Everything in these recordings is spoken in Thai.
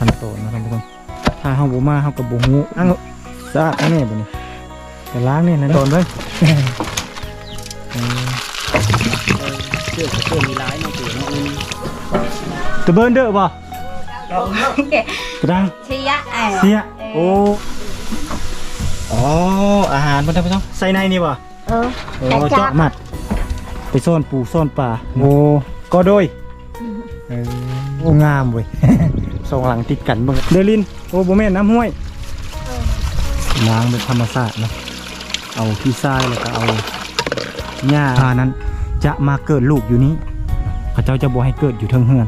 ขั้นตอนนะครับทุกคนถ้าเฮาบ่มาเฮาก็บ่ฮู้อังสะอาดแน่บ่นี่ไปล้างนี่นะตอนเบิ่งเออเชื่อเชื่อมีร้ายเนาะตัวเนาะนี่ตะเบิ่นเด้อบ่กระดังเชียอะเสียโอ้อ๋ออาหารมันทำไปต้องใส่ในนี่บ่เออโอ้แต่จับเจาะมัด ไปซ่อนปูซ่อนปลาโอ้ก็โดยเออโอ้งามเว้ย สองหลังติดกันเบิ่งเดลิน โอ้บ่แม่นน้ำห้วยล้างเป็นธรรมชาติเนาะเอาขี้ทรายแล้วก็เอาหญ้าพานั้น จะมาเกิดลูกอยู่นี้เขาเจ้าจะบ่ให้เกิดอยู่เทิงเฮือน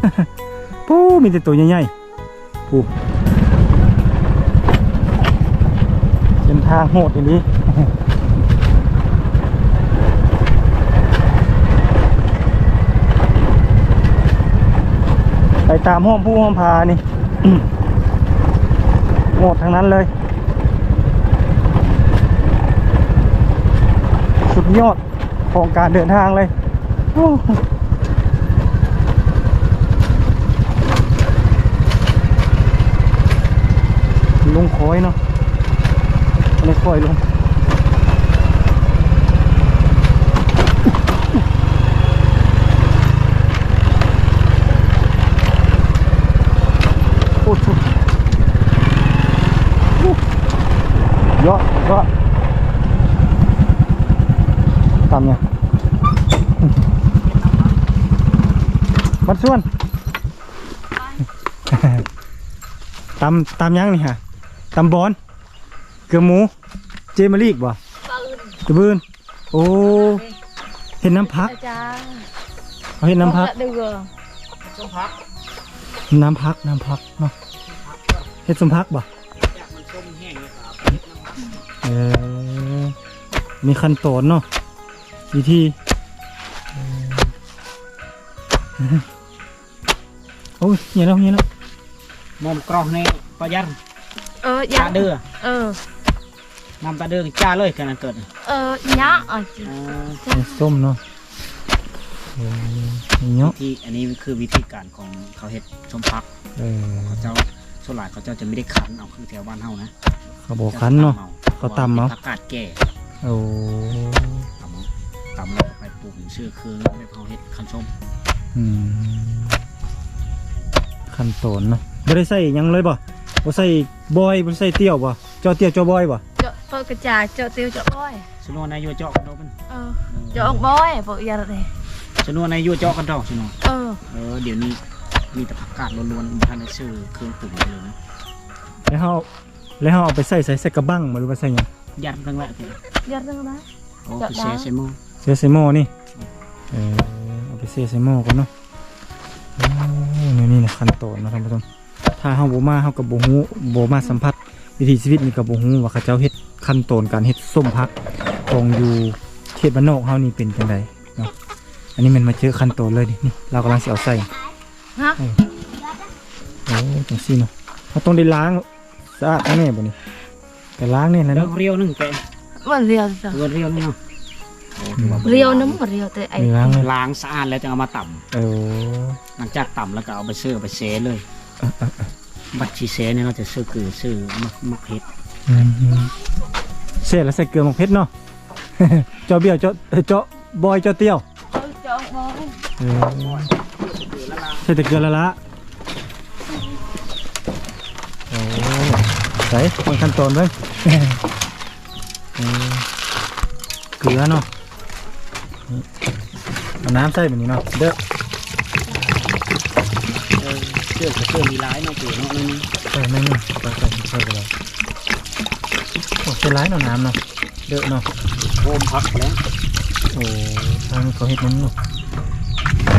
ปู้มีแต่ตัวใหญ่ๆปูเส้นทางโหดอย่างนี้ไปตามห้องผู้ห้องพานี่ หมดทั้งนั้นเลย สุดยอดของการเดินทางเลยโอ้ลงคอยเนาะไม่ค่อยลง เยอะเยอะตามเนี่ยบัดส่วนตำตำยังนี่ฮะตำบอน เกลือหมู เจมาลีกบ่ตะบืนโอ้เห็นน้ำพักอาจารย์เขาเห็นน้ำพักดูเกอส้มพักน้ำพักน้ำพักเนาะเห็ดสมพักบ่ เออมีขั้นตอนเนาะวิธีเออโอ้ยเหี้ยแล้วเหี้ยแล้วมอมกรองในประหยัดเออตาเดือเออ นำตาเดือจ้าเลยกันนั้นเกิดเออยะอะจีอ่าเป็นส้มเนาะเออเนาะที่อันนี้คือวิธีการของเขาเฮ็ดส้มพักเออเขาเจ้าส่วนหลายเขาเจ้าจะไม่ได้คั้นเอาคือแถวบ้านเฮานะเขาบอกคันเนาะเขาตำเอาผักกาดแก่โอ้ตำเอาตำแล้วก็ไปปรุงชื่อเครื่องแล้วไปเผาเฮ็ดคั้นส้มอืมขั้นตอนเนาะไม่ได้ใส่หยังเลยบ่บ่ใส่บอยบ่ใส่เตี้ยวบ่เจอเตี้ยวเจอบอยบ่เจาะเปิดกระจายเจาะติวเจาะบอยสนวนนายโยเจาะกันเนาะเป็นเออเจาะบอยบอกอย่าเลยสนวนนายโยเจาะกันเนาะสนวนเออเออเดี๋ยวนี้มีแต่ผักกาดล้วนๆบ่ทันได้ซื้อเครื่องปรุงเลยนะแล้วเฮา แล้วเฮาเอาไปใส่ใส่ใส่กระบังบ่หรือว่าใส่หยังยัดทั้งแหละพี่อย่าเรื่องนะโอ้จับคือได้เสียใช่มั้งเสียใส่หม้อนี่เออเอาไปเสียใส่หม้อก่อนเนาะโอ้นี่นี่นะขั้นตอนเนาะท่านผู้ชมถ้าเฮาบ่มาเฮาก็บ่ฮู้บ่มาสัมผัสวิถีชีวิตนี่ก็บ่ฮู้ว่าเขาเจ้าเฮ็ดขั้นตอนการเฮ็ดส้มพักของอยู่เขตบ้านนอกเฮานี่เป็นจังไดเนาะอันนี้มันมาเจอขั้นตอนเลยดินี่เรากำลังสิเอาใส่ฮะโอ้จังซี่เนาะเราต้องได้ล้าง สะอาดแน่บ่นี่แต่ล้างนี่แหละเดี๋ยวเนาะเรียวหนึงแกมันเรียวจ้ะเรียวเรียวนี่เนาะโอ้ถือว่าบ่เรียวน้ำมันเรียวแต่ไอ้มีล้างเลยล้างสะอาดแล้วจะเอามาต่ำโอ้หลังจากต่ำแล้วก็เอาไปซื้อเอาไปเซเลยบัตรชีเซเนี่ยเราจะซื้อคือซื้อมักมักเฮ็ดอืมเสร็จแล้วใส่เกลือหมกเพชรเนาะเจาะเบี้ยวเจาะเอ่อเจาะบอยเจาะเตี้ยวเออเจาะบอยเออใส่แต่เกลือละละโอ้ ใส่คนขั้นตอนเบ้างเออเกลือเนาะนี่เอาน้ำใส่แบบนี้เนาะเด้อเออเชื่อเชื่อมีร้ายเนาะตัวเนาะนี่ใส่ไม่นี่ใส่ใส่ใส่ไปเลยโอ้ใส่ร้ายเนาะน้ำเนาะเด้อเนาะโฮมพักแล้วโอ้ทางเขาเฮ็ดนั้นเนาะ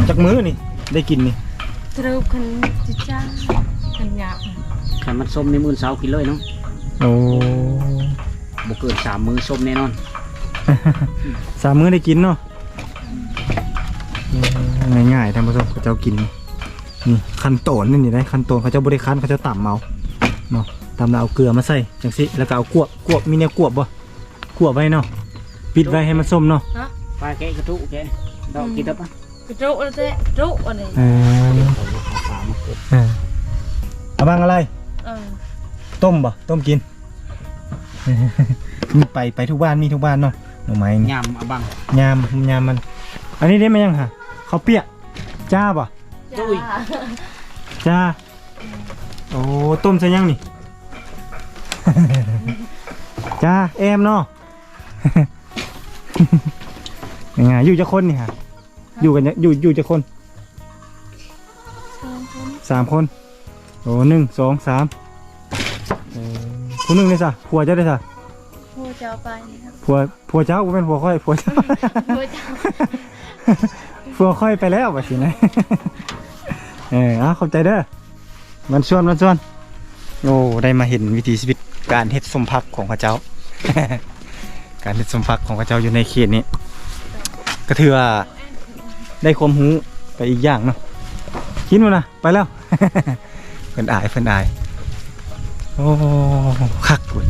จากมือนี่ได้กินนี่ตรูคันจิจ้าคันหยาบขั นมันส้มในมือเสากินเลยเนาะโอ้บ่เกินสามมือส้มแน่นอน สามมื้อได้กินเนาะง่ายๆท่านผู้ชมเขาเจ้ากินนี่ขั้นตอนนี่นี่ได้ขั้นตอนเขาเจ้าบริคันเขาเจ้าต่ำเอาเนาะต่ำแล้วเอาเกลือมาใส่จังสิแล้วก็เอากวบกวบมีเนี่ยกวบบ่กวบไว้เนาะปิดไว้ให้มันส้มเนาะปลาแกะกระทุแกะดอกกินตับอะกระจุกเลยกระจุกอะไรเออเอาปลามาเกิดเออเอาบ้างอะไร เออต้มบ่ต้มกิน มีไปไปทุกบ้านมีทุกบ้านเนาะหน่อไม้นี่ยำอะบังยามยามมัน อันนี้ได้ไหมยังฮะเขาวเปียกจ้าบ่ตุ้ยจ้าโอ้ต้มใส่ยังนี่ จ้าแอมเนาะ ยังไงอยู่จะคนนี่ฮะอยู่กันเนี่ยอยู่อยู่จะคนสองคนสามคน โอ้หนึ่งสองสามเออผู้หนึ่งเลยสะผัวเจ้าได้สะโอ้จะเอาไปนะครับผัวผัวเจ้ากูเป็นผัวค่อยผัวเจ้าโอ้จะผัวค่อยไปแล้วว่าสินะ เอออะขอบใจเด้อมันชวนมันชวน โอ้ ได้มาเห็นวิถีชีวิตการเฮ็ดสมพักของพระเจ้า การเฮ็ดสมพักของพระเจ้าอยู่ในเขตนี้ ก็ถือว่าได้ความรู้ไปอีกอย่างเนาะกินมานะ ไปแล้ว เพิ่นอายเพิ่นอาย โอ้คักเว้ย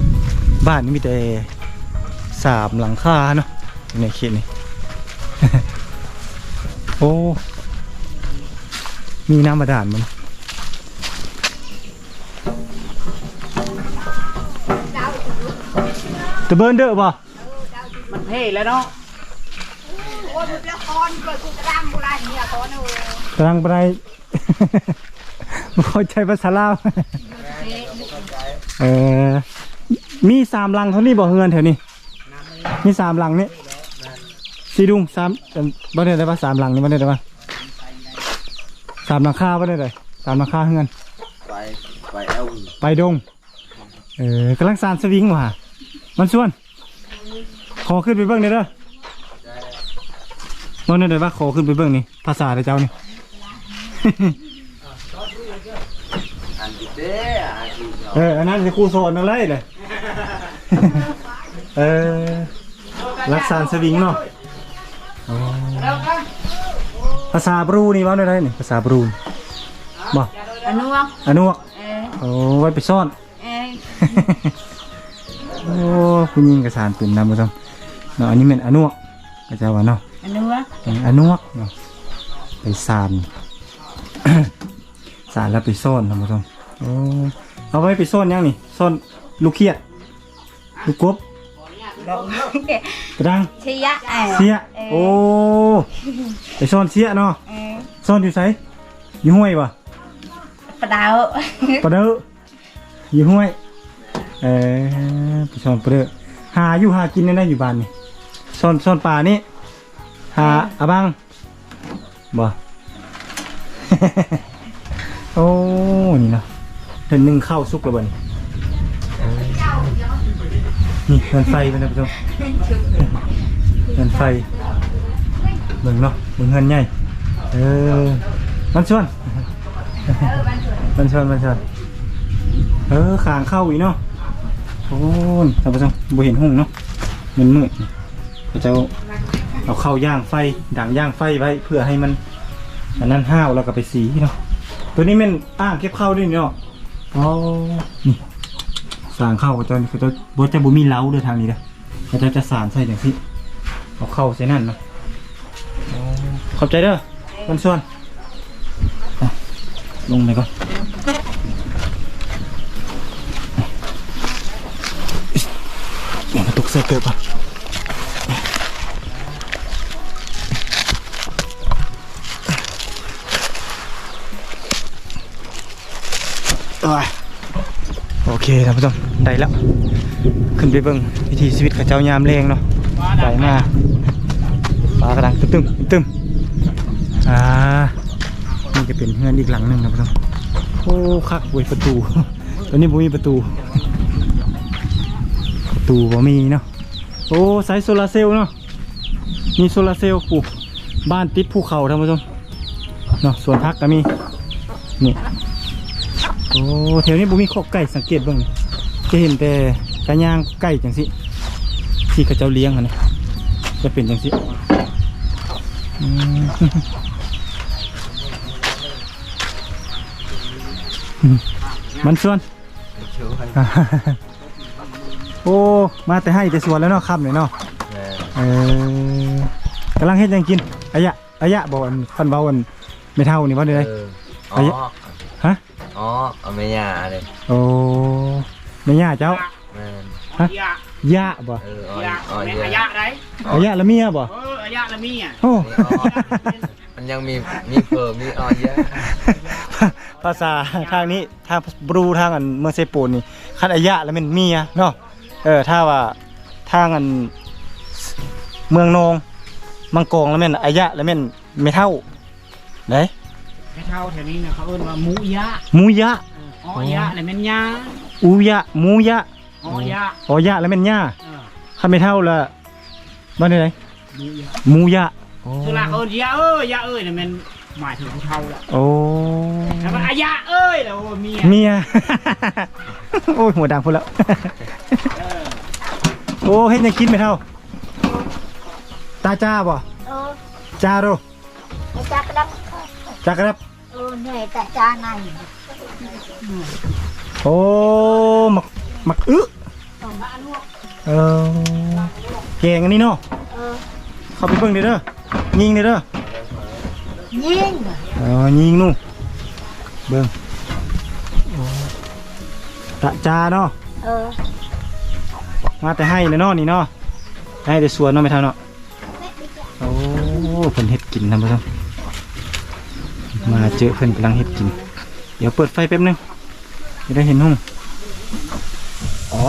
บ้านนี้มีแต่สามหลังคาเนาะอยู่ในเขตนี้ โอ้ มีน้ำบาดาลมันตะเบินเด้อบ่มันเท่แล้วเนาะกำลังไปบ่ เข้าใจภาษาลาวเออมีสามหลังเท่านี้บ่เฮือนแถวนี้ มีสามหลังนี่สีดุงสามเบ่ได้ได้ปะสามหลังนี่บ่ได้ได้ปะสามหลังคาบ่ได้เลยสามหลังคาเฮือน ไปไปเอาไปดง เออกำลังสานสวิงว่ะมันส่วน ขอขึ้นไปเบื้องหน่อยเด้อโน่นเดี๋ยวว่าขอขึ้นไปเบื้องนี่ภาษาเดี๋ยวเจ้านี่ เด้ออันดิเออ อันนั้นจะครูสอนอะไรเลย เออ รักษาสวิงเนาะอ๋อภาษาบรูนี่ว่าได้ไรนี่ภาษาบรูนบ่อนุวกอนุวกเออโอ้ไว้ไปซ่อนเออโอ้คุณยิงกระสานปืนนำมาซ้ำเนาะอันนี้เป็นอนุวกก็จะว่าเนาะอนุวกเอออนุวกเนาะไปสานสานแล้วไปซ่อนทำมาซ้ำโอ้เอาไว้ไปซ่อนยังนี่ซ่อนลูกเขียดลูกกบกระดังเชียะเออเสียโอ้ไปซ่อนเสียเนาะเออซ่อนอยู่ไสอยู่ห้วยปะปลาดาวปะเด้ออยู่ห้วยเออไปซ่อนปะเด้อหาอยู่หากินได้ได้อยู่บ้านนี่ซ่อนซ่อนป่านี่หาอะบังบ่ โอ้นี่เนาะเห็นหนึ่งเข้าวสุกแล้วบ่นี่เออนี่เงินไฟเป็นนะผู้ชมเงินไฟเบิ่งเนาะเบิ่งเงินใหญ่เออมันชวนมันชวนมันชวนเออขางเข้าอีกเนาะโอ้ยท่านผู้ชมบ่เห็นห้องเนาะมันมืดนี่เขาจะเอาเอาเข้าย่างไฟด่างย่างไฟไว้เพื่อให้มันอันนั้นห้าวแล้วก็ไปสีเนาะตัวนี้มันอ่างเก็บเข้าด้วยเนาะ อ๋อนี่สางเข้าก็จะเขาจะบ่จะบ่มีเล้าเด้อทางนี้เด้อเขาจะจะสานใส่อย่างที่เอาเข้าใส่นั่นเนาะขอบใจเด้อมันส่วนอะลงไปก่อนเดี๋ยวมาตกใส่เกิดป่ะ โอเคท่านผู้ชมได้แล้ว ขึ้นไปเบิ่งวิถีชีวิตของเจ้ายามแรงเนาะไปมาปลากระดังตึ้มตึ้มตึ้มอ่านี่จะเป็นเฮือนอีกหลังหนึ่งนะพี่น้องโอ้คักเว้ยประตู ตัวนี้บ่มีประตู ประตูบ่มีเนาะโอ้สายโซลาร์เซลล์เนาะมีโซลาร์เซลล์ปลูกบ้านติดภูเขาท่านผู้ชมเนาะส่วนพักก็มีนี่ โอ้แถวนี้บ่มีขอกไก่สังเกตเบ้างจะเห็นแต่กระย่างไก่จังสิที่เขาเจ้าเลี้ยงอะนะจะเป็นจังสิอืมมันส่วน โอ้ มาแต่ให้แต่สวนแล้วเนาะครับเนี่ยเนาะเออกำลังเฮ็ดหยังกินอายะอายะบอกอันคันเบาอันไม่เท่านี่ว่าได้ไรอ๋อฮะ อ๋อเอาไม่ยาเลยโอ้แม่ย่าเจ้าแม่นฮะยะย่าบ่เอออ๋อยะอ๋อแม่เยอาอะยะไรเอาย่าแล้วเมียบ่เอออายะละมีอะโอ้นี่อ๋อมันยังมีมีเพิ่มมีอ๋อเยอะภาษาทางนี้ทางบรูทางอันเมืองเซโปนนี่คันอายะแล้วแม่นเมียเนาะเออถ้าว่าทางอันเมืองนองมังกองแล้วแม่นอายะแล้วแม่นไม่เท่าไหน ไม่เท่าแถวนี้นะเขาเอิ้นว่าหมูยะหมูยะเอออ๋อยะแล้วแม่นยาอูยะหมูยะอ๋อยะอ๋อยะแล้วแม่นย่าเออคันไม่เท่าละบ้านไหนหมูยะหมูยะโอ้คือละเขาเอิ้นยะเอ้ยยะเอ้ยเนี่ยมันหมายถึงผู้เฒ่าละโอ้แต่ว่าอายะเอ้ยแล้วเมียเมีย โอ้ยหัวดังพูดแล้ว เออโอ้เฮ็ดยังกินไม่เท่า ตาจ้าบ่เออจ้าโรไอ้จักรดับ จ้ากรับ เออเหนื่อยแต่จาในโอ้หมักหมักอึเออแกงอันนี้เนาะเออเข้าไปเบิ่งเด้อเด้อยิงเด้อเด้อยิงเออยิงนู่นเบิ่งโอ้ตาจ้าเนาะเออมาแต่ให้เลยเนาะนี่เนาะให้แต่สวนเนาะไม่เท่าเนาะโอ้เพิ่นเฮ็ดกินท่านผู้ชม มาเจอเพิ่นกำลังเฮ็ดกิน เดี๋ยวเปิดไฟแป๊บนึงจะได้เห็นห้องอ๋อ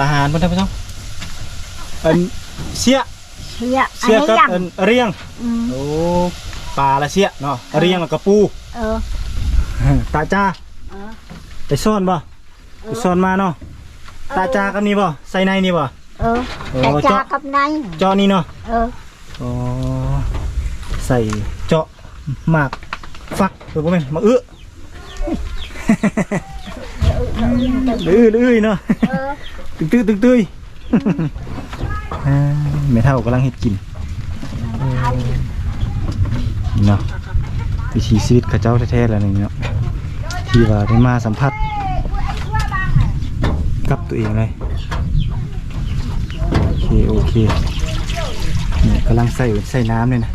อาหารเพิ่นท่านผู้ชมอันเสียเชียอันเสียนี้กับยังอันเรียงอืมโอ้ปลาละเสียเนาะเรียงแล้วก็ปูเออตาจ้าเออไปซ่อนบ่ไปซ่อนมาเนาะตาจ้ากับนี่บ่ใส่ในนี่บ่ เออโอ้แต่จาเจาะ กับในเจาะนี่เนาะเอออ๋อใส่เจาะหมาก ฟักเออบ่แม่มาเอื้ออื้ออื้อเนาะตึกตื้อตึกตื้อไม่เท่ากำลังเฮ็ดกินเนาะวิถีชีวิตข้าเจ้าแท้ๆแล้วนี่เนาะที่ว่าได้มาสัมผัสกับตัวเองเลยโอเคโอเคนี่กำลังใส่ใส่น้ำเลยนะ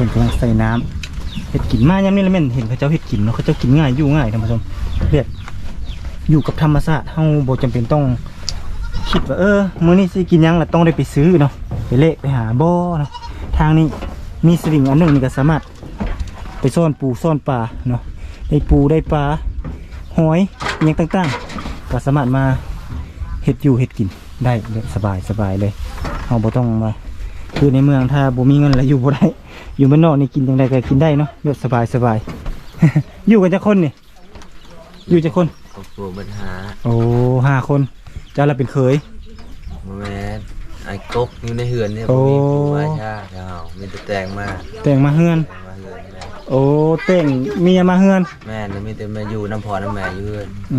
คนกำลังใส่น้ำเห็ดกินมากยังนี่ละแม่นเห็นเขาเจ้าเห็ดกินเนาะเขาเจ้ากินง่ายอยู่ง่ายท่านผู้ชมเรียกอยู่กับธรรมชาติเฮาบ่จำเป็นต้องคิดว่าเออมื้อนี้สิกินหยังล่ะต้องได้ไปซื้อเนาะไปเลขไปหาบ่เนาะทางนี้มีสวิงอันหนึงนี่ก็สามารถ ไปซ่อนปูซ่อนปลาเนาะได้ปูได้ปลาหอยอหยังต่างๆก็สามารถมาเห็ดอยู่เห็ดกินได้สบายสบายเลยเฮาบ่ต้องมา คือในเมืองถ้าบ่มีเงินแล้วอยู่บ่ได้ อยู่บ้านนอกนี่กินจังไดก็กินได้เนาะแบบสบายสบาย อยู่กันจะคนนี่ อยู่จะคน ครอบครัวปัญหาโอ้ห้าคนเจ้าละเป็นเคยบ่แม่นไอ้กกอยู่ในเหือนเนี่ยโอ้บ่มีผู้ว่าชาเจ้ามีแต่แต่งมาแต่งมาเฮือน แต่งมาเหือนแม่โอ้แต่งเมียมาเฮือน แม่นมีแต่มาอยู่น้ำพอน้ำแม่อยู่เหือนอื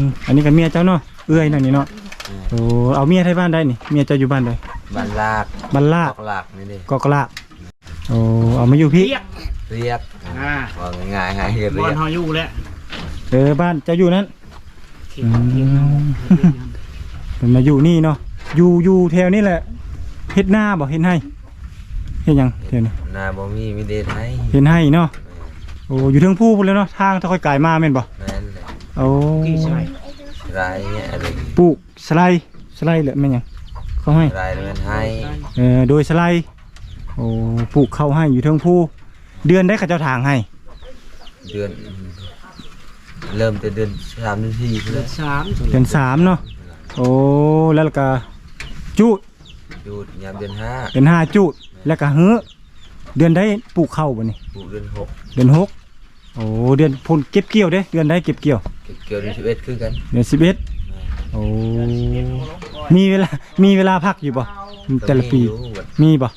มอันนี้กับเมียเจ้าเนาะเอื้อยนั่นนี่เนาะแม่นโอ้เอาเมียไทยบ้านได้นี่เมียเจ้าอยู่บ้านใด บ้านลากบ้านลาอดอกหลักนี่ดิกอกลาดโอ้เอามาอยู่พี่ เรียกเรียกอ่าว่าง่ายๆง่ายๆเรียบอลกเฮาอยู่แล้วเออบ้านเจ้าอยู่นั้น เขียนเขียนเฮาเป็นมาอยู่นี่เนาะ อยู่อยู่แถวนี้แหละ เฮ็ดหน้าบ่เฮ็ดให้เฮ็ดหยังแถวนี้นาบ่มีมีเดทให้เฮ็ดให้เนาะ โอ้อยู่เทิงผู้พุ่นเลยเนาะ ทางถ้าค่อยกายมาแม่นบ่แม่นเลยโอ้กี่ใช่รายเนี่ยอะไรปลูกสไลด์สไลด์เหลือแม่นหยัง เขาให้รายแม่นให้เออโดยสไลด์โอ้ปลูกเข้าให้อยู่เทิงผู้เดือนได้เขาเจ้าทางให้เดือน เริ่มแต่เดือนสามเดือนสี่เดืเลอยนสามเดือนสามเนาะโอ้แล้วก็จุดหยุดยามเดือนห้าเดือนห้าจุดแล้วก็เฮ้อเดือนได้ปลูกเข้าบ่นี่ปลูกเดือนหกเดือนหกโอ้เดือนพลเก็บเกี่ยวเด้เดือนได้เก็บเกี่ยวเก็บเกี่ยวเดือนสิบเอ็ดคือกันเดือนสิบเอ็ด โอ้มีเวลา มีเวลาพักอยู่บ่แต่ละปี ก็มีอยู่บัดมีบ่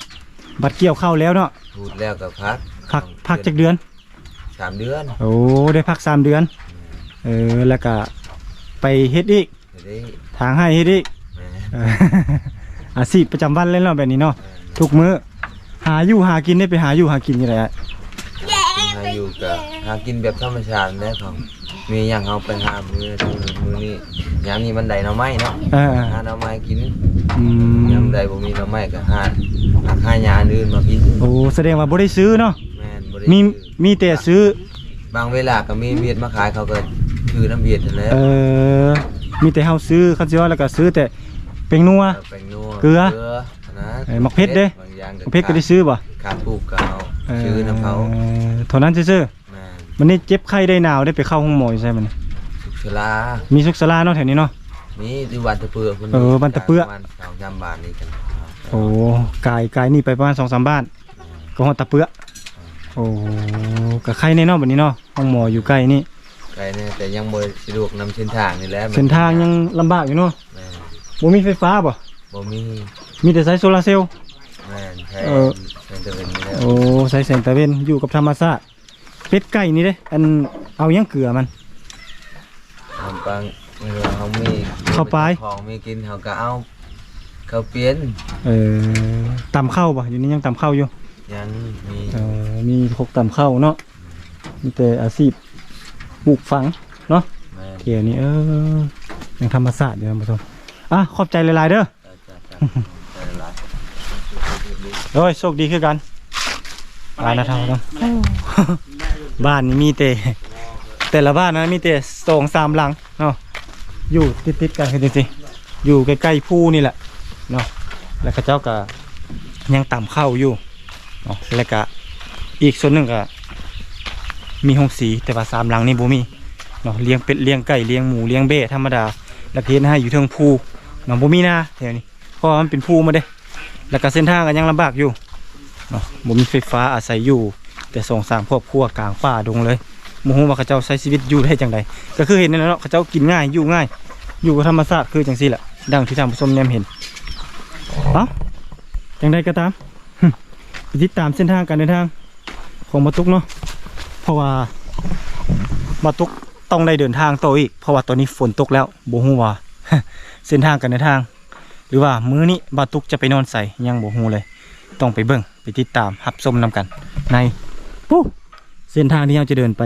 บัดเกี่ยวเข้าแล้วเนาะพูดแล้วก็พักพักพักจากเดือน สามเดือนโอ้ได้พักสามเดือน เออแล้วก็ไปเฮ็ดอีก จะได้ทางให้เฮ็ดอีกแหม่เออ อาชีพประจำวันเลยเนาะแบบนี้เนาะทุกมื้อหาอยู่หากินได้ไปหาอยู่หากินอยู่ไหนอะหาอยู่กับ หากินแบบธรรมชาติได้ของมีอย่างเอาไปหามือมือมือนี่ยามนี้มันได้หน่อไม้เนาะเออหาหน่อไม้กินอืมยามใดบ่มีหน่อไม้ก็หาหาหายาอื่นมากินโอ้แสดงว่าบ่ได้ซื้อเนาะแม่นบ่ได้ได้มีซื้อมีแต่ซื้อบางเวลาก็มีเวียดมาขายเขาก็คือน้ำเวียดนั่นแหละเออมีแต่เฮาซื้อคันสิว่าแล้วก็ซื้อแต่เป็งนัวเอาแป้งนัวเกลือนะเอ้ยมักเพชรเด้ บางอย่างเพชรก็ได้ซื้อบ่ขาดปลูกก็เอาซื้อน้ำเขาออเท่านั้นซื่อแม่นๆ มันนี่เจ็บไข้ได้หนาวได้ไปเข้าห้องหมออยู่ใช่มันสุขชลามีสุขศาลาเนาะแถวนี้เนาะมีที่วันตะเปือคนเออวันตะเปื้อวันสองจำบานนี้กันโอ้กายกายนี่ไปประมาณ2-3บ้าน ก็ฮอดตะเปื้อโอ้ก็ไข้แน่เนาะบัดนี้เนาะห้องหมออยู่ใกล้นี่ ไกลเนี่ยแต่ยังบ่สะดวกนำเส้นทางนี่แหละเส้นทางยังลำบากอยู่เนาะแม่นบ่มีไฟฟ้าบ่บ่มีมีแต่ใช้โซลาร์เซลล์ แม่นใช้เออ เส้นตะเวนนี่แหละโอ้ใช้แสงตะเวนอยู่กับธรรมชาติ เป็ดไก่นี่เด้ อันเอายังเกลือมันขนมปังไม่รู้เขามีเข้าไป ของมีกินเขาก็เอาเขาเปลี่ยนเอ่อตำข้าวบ่อยู่นี่ยังตำข้าวอยู่ยังมีเอ่อมีพกตำข้าวเนาะมีแต่อาชีพปลูกฝังเนาะแม่นเกี่ยวนี่เออยังธรรมศาสตร์อยู่นะผู้ชมอะขอบใจหลายๆเด้อจ้ะจ้ะจ้ะได้หลาย โอ้ยโชคดีคือกันไปนะท่านผู้ชม บ้านนี้มีแต่แต่ละบ้านนะมีแต่สองสามหลังเนาะอยู่ติดๆกันคือจริงๆอยู่ใกล้ๆภูนี่แหละเนาะแล้วก็เจ้าก็ยังต่ำเข้าอยู่เนาะแล้วก็อีกส่วนหนึ่งก็มีห้องสีแต่ว่าสามหลังนี่บ่มีเนาะเลี้ยงเป็ดเลี้ยงไก่เลี้ยงหมูเลี้ยงเบ้ธรรมดาแล้วก็เฮ็ดให้อยู่เทิงภูเนาะบ่มีนาแถวนี้เพราะมันเป็นภูมาเด้แล้วก็เส้นทางก็ยังลำบากอยู่เนาะบ่มีไฟฟ้าอาศัยอยู่ แต่ส่งสางครอบครัวกลางป่าดงเลยโมโหว่าเขาเจ้าใช้ชีวิตอยู่ได้จังใดก็คือเห็นนั่นแหละเนาะเขาเจ้ากินง่ายอยู่ง่าย อยู่กับธรรมชาติคือจังซี่แหละดังที่ท่านผู้ชมแนมเห็นเอ้าจังใดก็ตามไปติดตามเส้นทางการเดินทาง ของมาตุกเนาะเพราะว่ามาตุกต้องได้เดินทางต่ออีกเพราะว่าตอนนี้ฝนตกแล้วบ่ฮู้ว่าเส้นทางการเดินทาง หรือว่ามื้อนี้บาตุกจะไปนอนใส่ยังบ่ฮู้เลย ต้องไปเบิ่งไปติดตามรับชมนำกันใน ปุ๊เส้นทางที่เราจะเดินไป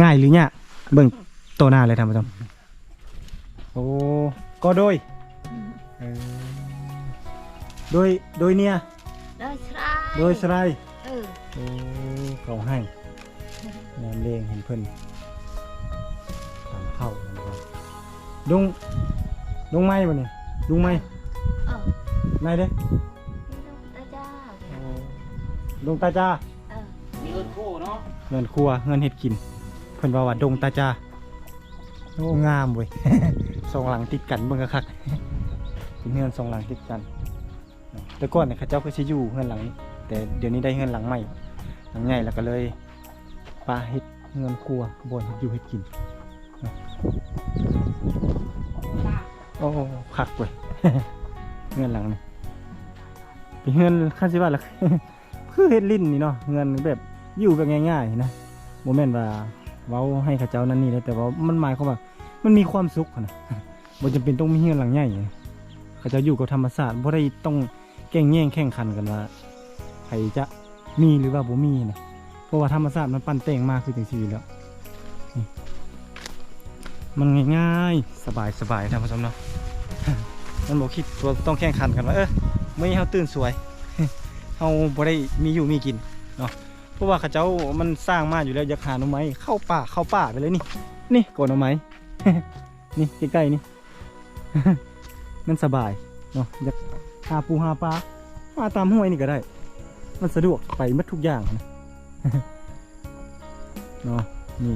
ง่ายหรือยากเบิ่งโตวหน้าเลยท่านผู้ชมโอ้ก็โดยเอ่อโดยโดยเนี่ย โดยสลายโดยสไลด์เออโอ้เขาให้ยามเลงเห็นเพิ่นตามเข้านะครับดุงดุงไม้บ่นี่ดุงไม้เออไม้เด้ตาจ้าดงตาจ้าเออ มีเงินคู่เนาะเงินครัวเงินเห็ดกิน เพิ่นว่าว่าดงตาจ้าโอ้งามเว้ย สองหลังติดกันเบิ่งคักเป็นเงินสองหลังติดกัน แต่ก่อนเนี่ยเขาเจ้าก็สิอยู่เงินหลังนี้แต่เดี๋ยวนี้ได้เงินหลังใหม่หลังใหญ่แล้วก็เลยปลาเฮ็ดเงินครัวบนอยู่เฮ็ดกินเนาะโอ้คักเว้ย เงินหลังนี่เป็นเงินค่าสิว่าละคือเฮ็ดลิ้นนี่เนาะเงินแบบ อยู่แบบง่ายๆนะโมเมนต์ว่าเว้าให้เขาเจ้านั่นนี่เลยแต่ว่ามันหมายความว่า มันมีความสุขนะบ่จำเป็นต้องมีเงินหลังใหญ่นะเขาเจะอยู่กับธรรมชาสติบ่ได้ต้องแข่งแย่งแข่งขันกันว่าใครจะมีหรือว่าบ่มีนะเพราะว่าธรรมชาสติมันปั้นแต่งมากคือจังซี่อยู่แล้วมันง่ายๆ สบายๆท่านผู้ชมเนาะมันบ่คิดว่าต้องแข่งขันกันว่าเออไม่เฮาตื่นสวยเฮาบ่ได้มีอยู่มีกินเนาะ เพราะว่าเขาเจ้ามันสร้างมาอยู่แล้วอยากหาหน่อไม้เข้าป่าเข้าป่าไปเลยนี่ นี่กนหน่อไม้ นี่ใกล้ๆนี่ มันสบายเนาะอยากหาปูหาปลามาตามห้วยนี่ก็ได้ มันสะดวกไปหมดทุกอย่างนะเนาะนี่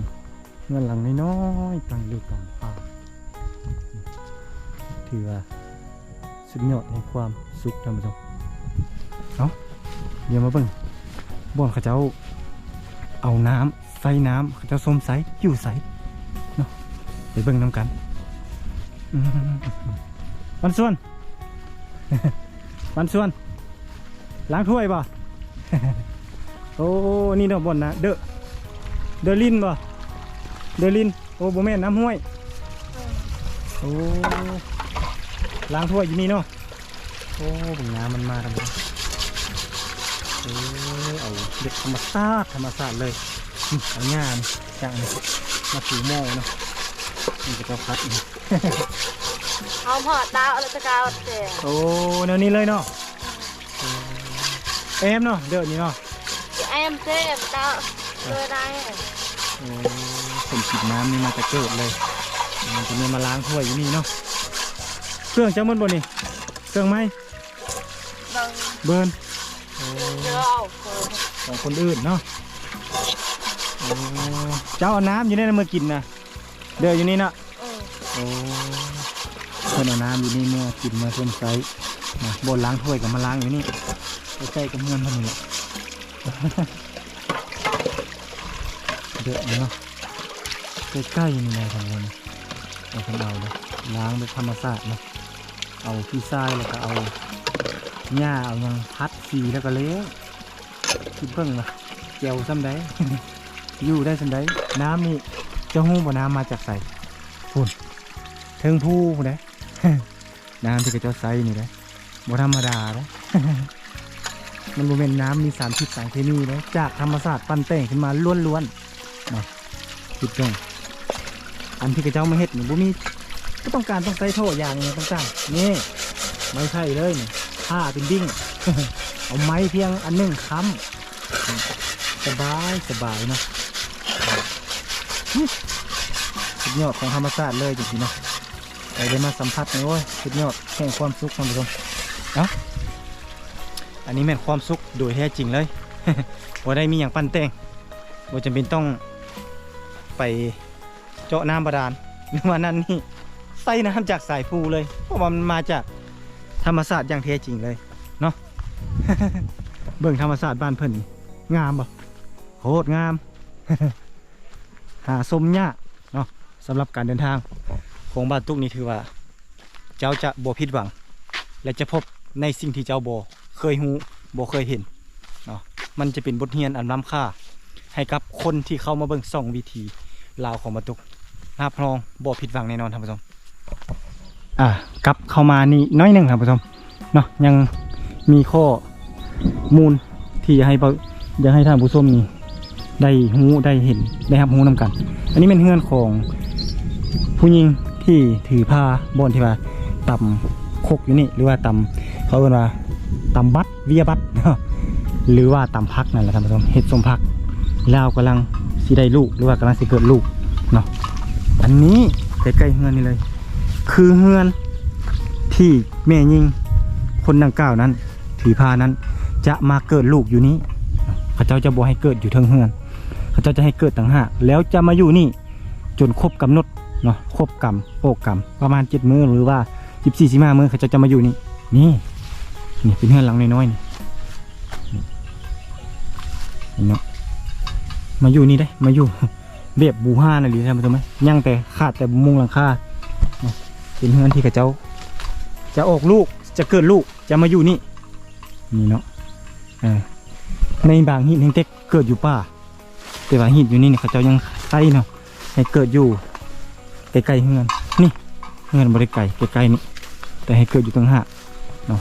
เงินหลังน้อยๆตั้งอยู่กลางป่าถือว่าสุดยอดแห่งความสุขท่านผู้ชมเอาะเดี๋ยวมาเบิ่ง บ่อนเขาเจ้าเอาน้ำใส่น้ำเขาเจ้าส้มใสอยู่ใสเนาะไปเบิ่งน้ำกันวันส่วนวันส่วน ล้างถ้วยป่โอ้ นี่เนาะบนนะเดอะเดอลินป่เดอลิน โอ้โบแม่นน้ำห้วยโอ้ล้างถ้วยอยู่นี่เนาะโอ้บึงน้ำมันมาทำไมโอ้ เอาเด็กธรรมชาติธรรมชาติเลยนี่เอางานจังมาถูหม้อเนาะนี่จะพัดนี่เอาหอดาวอะไรตะกาวเตะโอ้แนวนี้เลยเนาะเอ็มเนาะเดี๋ยวนี้เนาะไอ้ em xem tao đưa đây โอ้ผมกินน้ำนี่มาแต่เกิดเลยมันจะมีมาล้างถ้วยอยู่นี่เนาะเครื่องจังมันบ่นี่เครื่องไหม vâng เบิร์น chưa ของคนอื่นเนาะโอ้เจ้าเอาน้ำอยู่นี่นะเมื่อกินนะเดืออยู่นี่นะ ừ โอ้เพิ่นเอาน้ำอยู่นี่เมื่อกินเมื่อเพิ่นใช้นะบนล้างถ้วยกับมาล้างอยู่นี่ใกล้ๆกับเงินเพิ่นนี่แหละเดือดเนาะใกล้ๆนี่แหละของมันเอาเพิ่นเอาเลยล้างด้วยธรรมชาติเนาะเอาขี้ทรายแล้วก็เอาหญ้าเอาหยังพัดสีแล้วก็เลี้ยง คิดเบิ่งว่าเจียวซ้ำได้ อยู่ได้ซ้ำได้น้ำนี่เจ้าหู้บ่น้ำมาจากใสพุ่นเทิงผู้พุ่นได้ น้ำที่กระเจ้าไซนี่ได้บ่ธรรมดาเด้ มันบ่เป็นน้ำมีสารพิษสารเคมีเด้จากธรรมชาติปั้นแต่งขึ้นมาล้วนๆเนาะคิดเบิ่งอันที่กระเจ้ามาเฮ็ดนี่บ่มีก็ต้องการต้องใส่โทษอย่างนี้ต่างๆนี่ไม่ใช่เลยนี่ผ้าเป็นดิ้ง เอาไม้เพียงอันหนึ่งค้ำสบายสบายเนาะสุดยอดของธรรมชาติเลยจริงๆเนาะไปได้มาสัมผัสนี่โอ้ยสุดยอดแห่งความสุขท่านผู้ชมเอ้าอันนี้แม่นความสุขโดยแท้จริงเลยว่าได้มีอย่างปั้นแต่งว่าจำเป็นต้องไปเจาะน้ำบาดาลหรือว่านั่นนี่ใส่น้ำจากสายภูเลย เพราะว่ามันมาจากธรรมศาสตร์อย่างแท้จริงเลย เบิ่งธรรมศาสตร์บ้านเพิ่นนี่งามบ่โคตรงาม หาสมยากเนาะสำหรับการเดินทางของบ้านตุกนี่ถือว่า เจ้าจะบ่ผิดหวัง และจะพบในสิ่งที่เจ้าบ่เคยหูบ่เคยเห็นเนาะมันจะเป็นบทเรียนอันล้ำค่า ให้กับคนที่เข้ามาเบิ่งส่องวิธีลาวของบ้านตุกรับรองบ่ผิดหวังแน่นอนท่านผู้ชมอะกลับเข้ามานี่น้อยหนึงท่านผู้ชมเนาะยังมีข้อ มูลที่ให้อยากให้ท่านผู้ชมนี่ได้หูได้เห็นได้รับหูนำกัน อันนี้เป็นเฮือนของผู้หญิงที่ถือผ้าบนที่ว่าตำคกอยู่นี่หรือว่าตำเขาเรียกว่าตำบัตรเวียบัตรหรือว่าตำพักนั่นแหละท่านผู้ชมเห็ดสมพักแล้วกำลังสิได้ลูกหรือว่ากำลังสิเกิดลูกเนาะอันนี้ใกล้ๆเฮือนนี่เลย คือเฮือนที่แม่ยิงคนดังกล่าวนั้น ถือผ้านั้น จะมาเกิดลูกอยู่นี้เขาเจ้าจะบอกให้เกิดอยู่เทิงเฮือนเขาเจ้าจะให้เกิดต่างหากแล้วจะมาอยู่นี่จนครบกำหนดเนาะครบกรรมโอกกรรมประมาณเจ็ดมือหรือว่าสิบสี่สิบห้ามือเขาเจ้าจะมาอยู่นี่นี่นี่เป็นเฮือนหลังน้อยๆนี่นี่เนาะมาอยู่นี่ได้มาอยู่เบียบบูห้านะหรือท่านผู้ชมไหมยังแต่ขาดแต่มุงหลังคาเนาะเป็นเฮือนที่เขาเจ้า จะออกลูกจะเกิดลูกจะมาอยู่นี่นี่เนาะ ในบางหินแห่งเต็กเกิดอยู่ป่า แต่ว่าหินอยู่นี่เนี่ยเขาเจ้ายังใส่เนาะให้เกิดอยู่ใกล้ๆเฮือนนี่เฮือนบริไกลใกล้ๆนี่แต่ให้เกิดอยู่ตรงหากเนาะ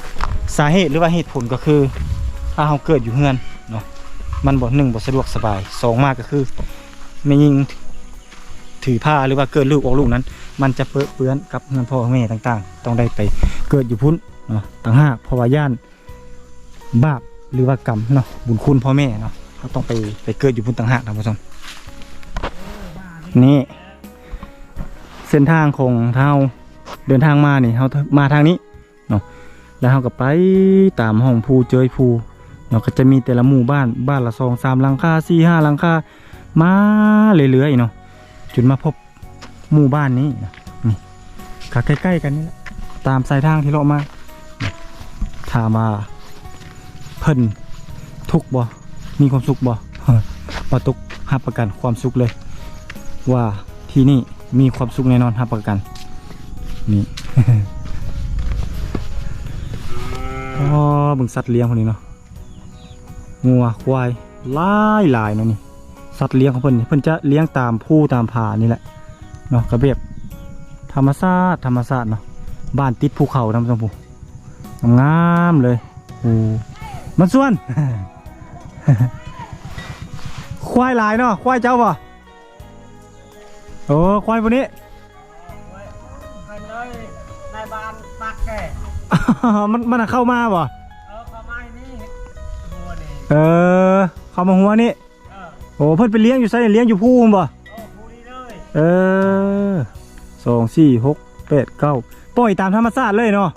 สาเหตุหรือว่าเหตุผลก็คือถ้าเราเกิดอยู่เฮือนเนาะมันบ่หนึ่งบ่สะดวกสบายสองมากก็คือไม่ยิงถือผ้าหรือว่าเกิดลูกออกลูกนั้น มันจะเปื้อนเปื้อนกับเงินพ่อแม่ต่าง ๆ ต้องได้ไปเกิดอยู่พุ่นเนาะต่างหากเพราะว่าย่านบาป หรือว่ากรรมเนาะบุญคุณพ่อแม่เนาะเขาต้องไปไปเกิดอยู่พุ่นต่างหากท่านผู้ชมนี่เส้นทางของเท้าเดินทางมานี่เขามาทางนี้เนาะแล้วเขาก็ไปตามห้องภูเจยภูเนาะก็จะมีแต่ละหมู่บ้านบ้านละสองสามหลังคาสี่ห้าหลังคามาเรื่อยๆเนาะจนมาพบหมู่บ้านนี้นะนี่ก็ใกล้ๆกันนี่แหละตามสายทางที่เรามาถามว่า เพิ่นทุกข์บ่ มีความสุขบ่ปาตุกหับประกันความสุขเลย ว่าที่นี่มีความสุขแน่นอนหับประกัน นี่อ๋อบึงสัตว์เลี้ยงคนนี้เนาะงัวควายหลายหลายเนาะนี่สัตว์เลี้ยงของเพิ่นนี่เพิ่นจะเลี้ยงตามผู้ตามผานี่แหละเนาะกระเบียบธรรมชาติธรรมชาติเนาะบ้านติดภูเขาทำสมบูงามๆเลยโอ้ มันส่วน ควายหลายเนาะควายเจ้าป่ะโอ้ควายพวกนี้เป็นเลยในบ้านปักแก่มันมันเข้ามาป่ะเออเขาไม่นี่บัวนี่เออเขเข้ามาหัวนี่โอ้เพิ่นไปเลี้ยงอยู่ไสเลี้ยงอยู่ภูมิบ่เออสองสี่หกแปดเก้าปล่อยตามธรรมชาติเลยเนาะ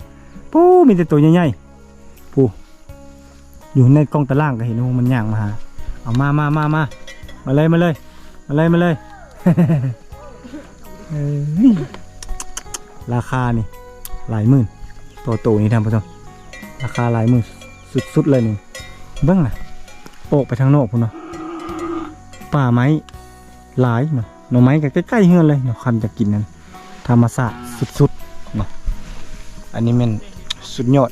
ปู มีแต่ตัวใหญ่ๆปูอยู่ในกล้องตารางก็เห็นว่ามันย่างมาหาเอามามามามามาเลยมาเลยมาเลยมาเลยเอ้ยราคานี่หลายหมื่นตัวโตนี่ท่านผู้ชมราคาหลายหมื่นสุดๆเลยนี่เบิ้งน่ะโปกไปทางนอกพุ่นเนาะป่าไม้หลายเนาะหน่อไม้ก็ใกล้ๆเฮือนเลยเนาะคันจะกินนั่นธรรมศาสตร์สุดๆเนาะอันนี้มัน สุดยอด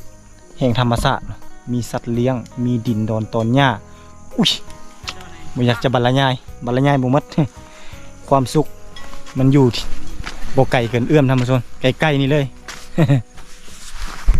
แห่งธรรมศาสตร์ มีสัตว์เลี้ยง มีดินดอนตอนหญ้า อุ้ยไม่อยากจะบรรยาย บรรยายบ่มัด ความสุข มันอยู่บ่ไกลเกินเอื้อมท่านผู้ชมใกล้ๆนี่เลย